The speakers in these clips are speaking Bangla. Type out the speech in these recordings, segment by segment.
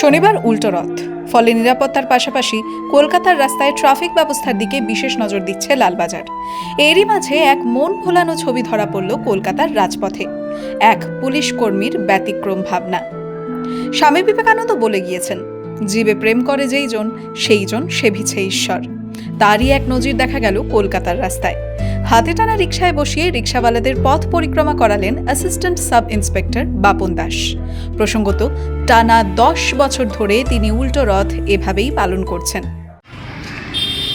শনিবার উল্টো রথ। ফলে নিরাপত্তার পাশাপাশি কলকাতার রাস্তায় ট্রাফিক ব্যবস্থার দিকে বিশেষ নজর দিচ্ছে লালবাজার। এরই মাঝে এক মন ভোলানো ছবি ধরা পড়ল কলকাতার রাজপথে। এক পুলিশ কর্মীর ব্যতিক্রম ভাবনা। স্বামী বিবেকানন্দ বলে গিয়েছেন, জীবে প্রেম করে যেই জন, সেই জন সেভিছে ঈশ্বর। তারই এক নজির দেখা গেল কলকাতার রাস্তায়। হাতে টানা রিকশায় বসিয়ে রিকশাওয়ালাদের পথ পরিক্রমা করালেন assistant sub inspector Bapan Das. প্রসঙ্গত, টানা দশ বছর ধরে তিনি উল্টো রথ এভাবেই পালন করছেন।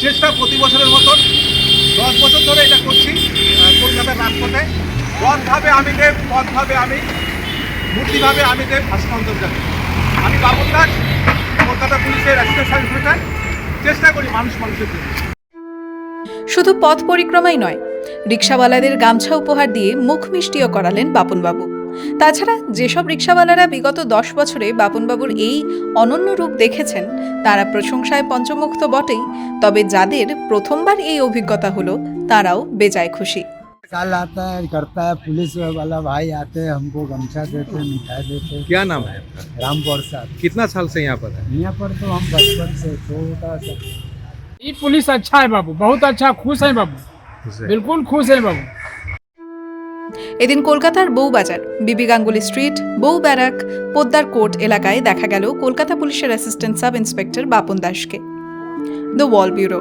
চেষ্টা প্রতি বছরের মতন দশ বছর ধরে এটা করছি কলকাতার রাজপথে। পথভাবে আমি দেব, পথভাবে আমি, মূর্তিভাবে আমি দেব ভাস্কর যাবে আমি বাবুল দাস, কলকাতা পুলিশের অ্যাসিস্ট্যান্ট ইন্সপেক্টর চেষ্টা করি মানুষ মানুষের জন্য। শুধু পথ পরিক্রমাই নয় রিকশাওয়ালাদের গামছা উপহার দিয়ে মুখ মিষ্টিও করালেন বাপনবাবু তাছাড়া যেসব রিকশাওয়ালারা বিগত দশ বছরে বাপনবাবুর এই অনন্য রূপ দেখেছেন তারা প্রশংসায় পঞ্চমুখ তো বটেই তবে যাদের প্রথমবার এই অভিজ্ঞতা হলো তারাও বেজায় খুশি कल आता है करता है पुलिस वाला भाई आते हैं हमको गमछा देते हैं मिठाई देते हैं क्या नाम है आपका राम प्रसाद कितना साल से यहाँ पर है यहाँ पर तो हम बचपन से छोटा सा ये पुलिस अच्छा है बाबू बहुत अच्छा खुश है बाबू बिल्कुल खुश है बाबू এদিন কলকাতার Bowbazar B B Ganguly street Bow barrack Poddar court এলাকায় দেখা গেল কলকাতা পুলিশের অ্যাসিস্ট্যান্ট সাব ইন্সপেক্টর বাপন দাসকে দ্য ওয়াল ব্যুরো